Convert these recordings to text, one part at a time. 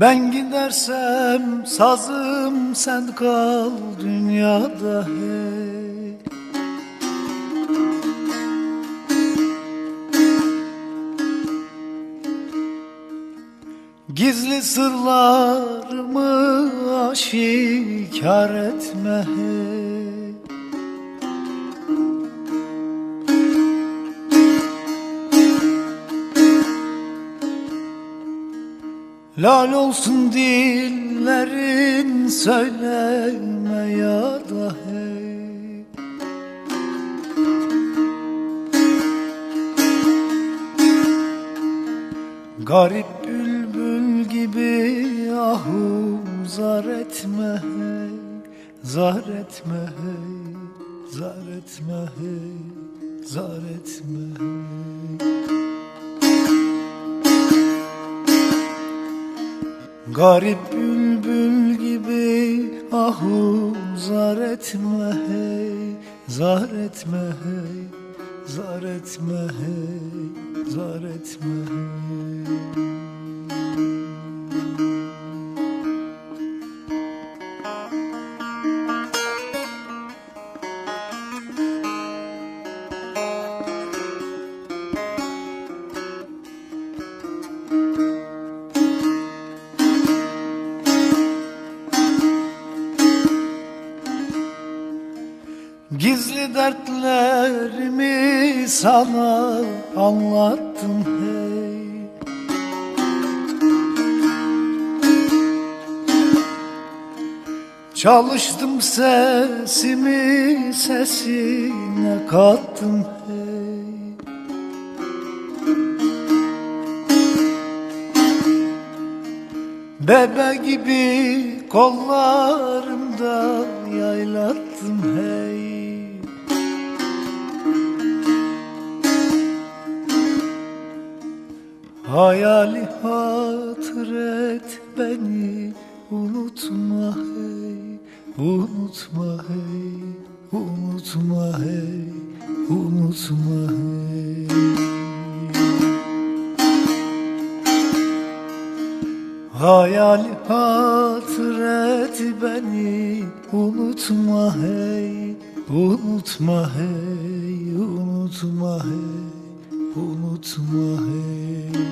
Ben gidersem sazım sen kal dünyada hey. Gizli sırlarımı aşikar etme hey Lal olsun dillerin söyleme ya da hey. Garip bülbül gibi ahu zar etme hey. Zar etme hey Zar etme hey Zar etme hey Garip bülbül gibi ahu zar etme hey Zar etme hey Zar etme hey Zar etme hey dertlerimi sana anlattım hey. Çalıştım sesimi sesine kattım hey. Bebe gibi kollarımda yaylattım hey Hayali hatır et beni unutma hey Unutma hey Unutma hey Unutma hey. Hayal hatret beni unutma hey Unutma hey Unutma hey Unutma hey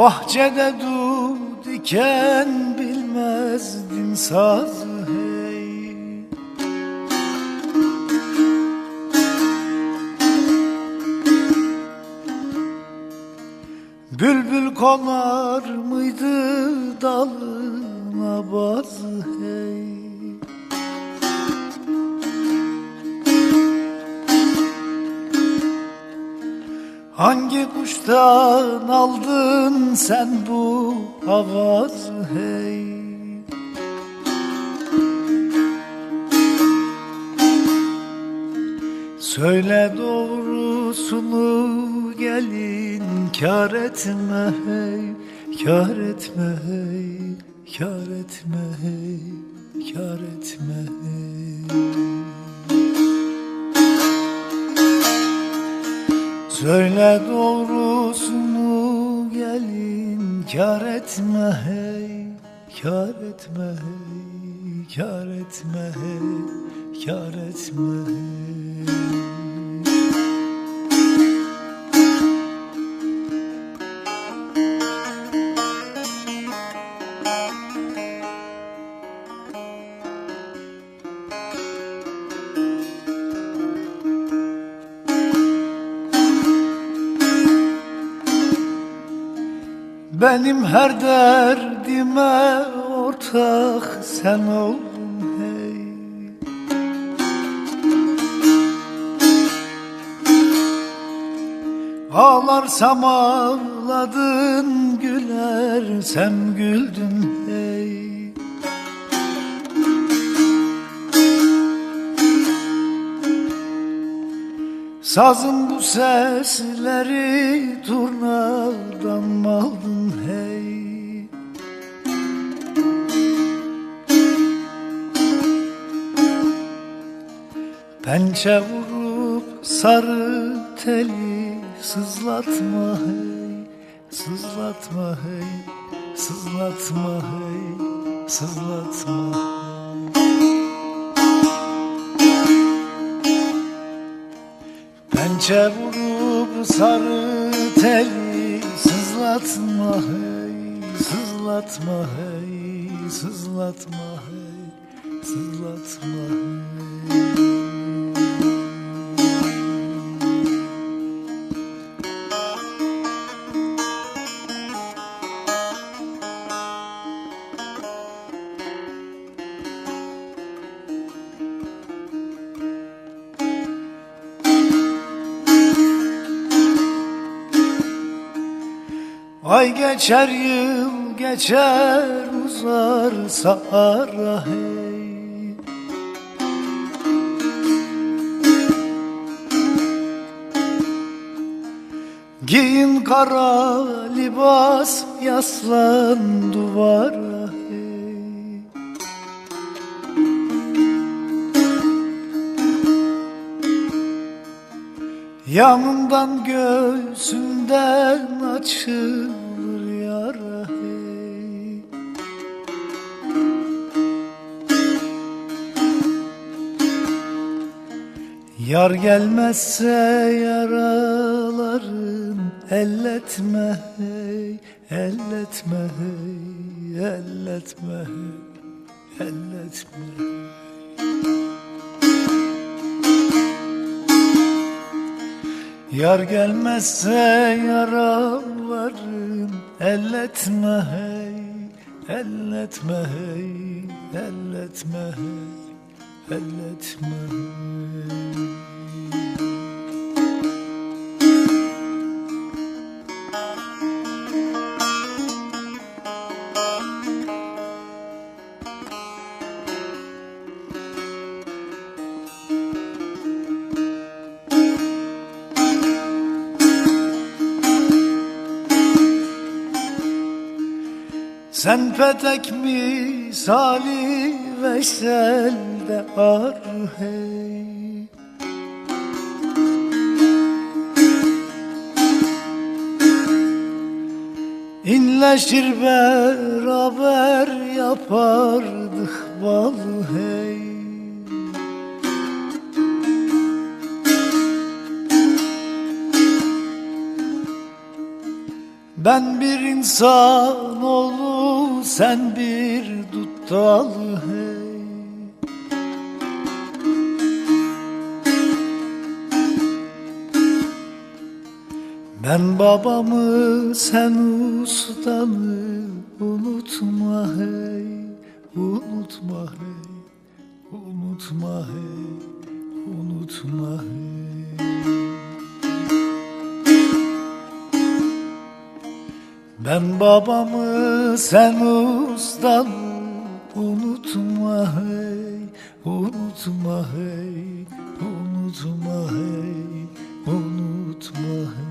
Bahçede du diken bilmezdin sazı hey. Bülbül konar mıydı dalına bazı hey? Hangi kuştan aldın sen bu avazı hey Söyle doğrusunu gelin kar etme hey Kar etme hey Kar etme hey Kar etme hey. Söyle doğrusunu gelin kar etme hey Kar etme hey Kar etme hey Kar etme hey Benim her derdime ortak sen oldun hey. Ağlarsam ağladın gülersem güldün Sazın bu sesleri turnadan mı aldın hey? Pençe vurup sarı teli sızlatma hey. Sızlatma hey. Sızlatma hey. Sızlatma hey Pençe vurup sarı teli sızlatma hey Sızlatma hey Sızlatma hey Sızlatma hey Ay geçer yıl geçer uzar ara hey. Giyin kara libas yaslan duvara hey. Yanından göğsünden açılır Yar gelmezse yaraların elletme hey Elletme hey Elletme hey Elletme. Yar gelmezse yaralarım elletme hey elletme hey elletme hey elletme Sen petek misali Veysel'de ar hey İnleşir beraber yapardık bal hey Ben bir insan oğlu sen bir dut Ben babamı sen ustanı unutma hey Unutma hey Unutma hey Unutma hey. Ben babamı sen ustanı unutma hey Unutma hey Unutma hey Unutma hey